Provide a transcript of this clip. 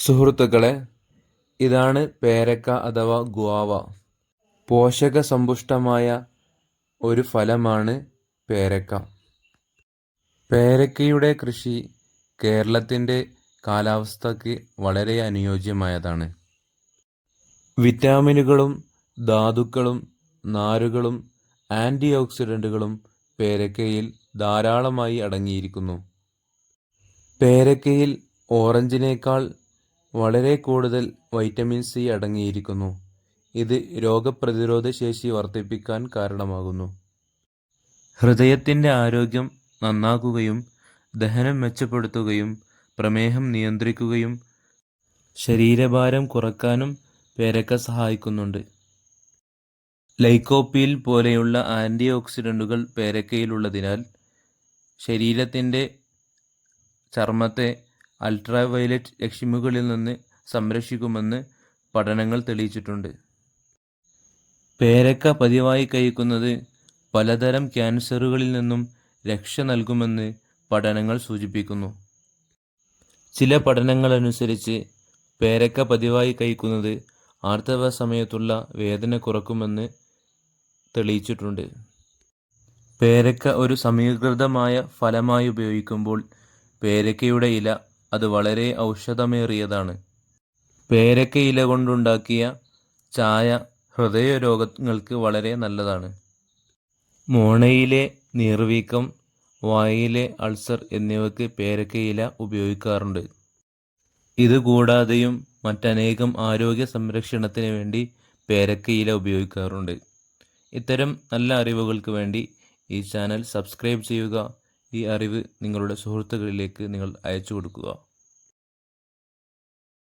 സുഹൃത്തുക്കളെ ഇതാണ് പേരക്ക അഥവാ ഗുവാവ. പോഷക സമ്പുഷ്ടമായ ഒരു ഫലമാണ് പേരക്ക. പേരക്കയുടെ കൃഷി കേരളത്തിന്റെ കാലാവസ്ഥയ്ക്ക് വളരെ അനുയോജ്യമായതാണ്. വിറ്റാമിനുകളും ധാതുക്കളും നാരുകളും ആന്റി ഓക്സിഡന്റുകളും പേരക്കയിൽ ധാരാളമായി അടങ്ങിയിരിക്കുന്നു. പേരക്കയിൽ ഓറഞ്ചിനേക്കാൾ വളരെ കൂടുതൽ വൈറ്റമിൻ സി അടങ്ങിയിരിക്കുന്നു. ഇത് രോഗപ്രതിരോധ ശേഷി വർദ്ധിപ്പിക്കാൻ കാരണമാകുന്നു. ഹൃദയത്തിന്റെ ആരോഗ്യം നന്നാക്കുകയും ദഹനം മെച്ചപ്പെടുത്തുകയും പ്രമേഹം നിയന്ത്രിക്കുകയും ശരീരഭാരം കുറക്കാനും പേരക്ക സഹായിക്കുന്നുണ്ട്. ലൈക്കോപ്പീൽ പോലെയുള്ള ആന്റി ഓക്സിഡന്റുകൾ പേരക്കയിലുള്ളതിനാൽ ശരീരത്തിന്റെ ചർമ്മത്തെ അൾട്രാവയലറ്റ് രശ്മികളിൽ നിന്ന് സംരക്ഷിക്കുമെന്ന് പഠനങ്ങൾ തെളിയിച്ചിട്ടുണ്ട്. പേരക്ക പതിവായി കഴിക്കുന്നത് പലതരം ക്യാൻസറുകളിൽ നിന്നും രക്ഷ നൽകുമെന്ന് പഠനങ്ങൾ സൂചിപ്പിക്കുന്നു. ചില പഠനങ്ങൾ അനുസരിച്ച് പേരക്ക പതിവായി കഴിക്കുന്നത് ആർത്തവ സമയത്തുള്ള വേദന കുറക്കുമെന്ന് തെളിയിച്ചിട്ടുണ്ട്. പേരക്ക ഒരു സമീകൃതമായ ഫലമായി ഉപയോഗിക്കുമ്പോൾ പേരക്കയുടെ ഇല അത് വളരെ ഔഷധമേറിയതാണ്. പേരക്ക ഇല കൊണ്ടുണ്ടാക്കിയ ചായ ഹൃദയരോഗങ്ങൾക്ക് വളരെ നല്ലതാണ്. മോണയിലെ നീർവീക്കം വായിലെ അൾസർ എന്നിവയ്ക്ക് പേരക്ക ഇല ഉപയോഗിക്കാറുണ്ട്. ഇതുകൂടാതെയും മറ്റനേകം ആരോഗ്യ സംരക്ഷണത്തിന് വേണ്ടി പേരക്ക ഇല ഉപയോഗിക്കാറുണ്ട്. ഇത്തരം നല്ല അറിവുകൾക്ക് വേണ്ടി ഈ ചാനൽ സബ്സ്ക്രൈബ് ചെയ്യുക. ഈ അറിവ് നിങ്ങളുടെ സുഹൃത്തുക്കളിലേക്ക് നിങ്ങൾ അയച്ചു കൊടുക്കുക.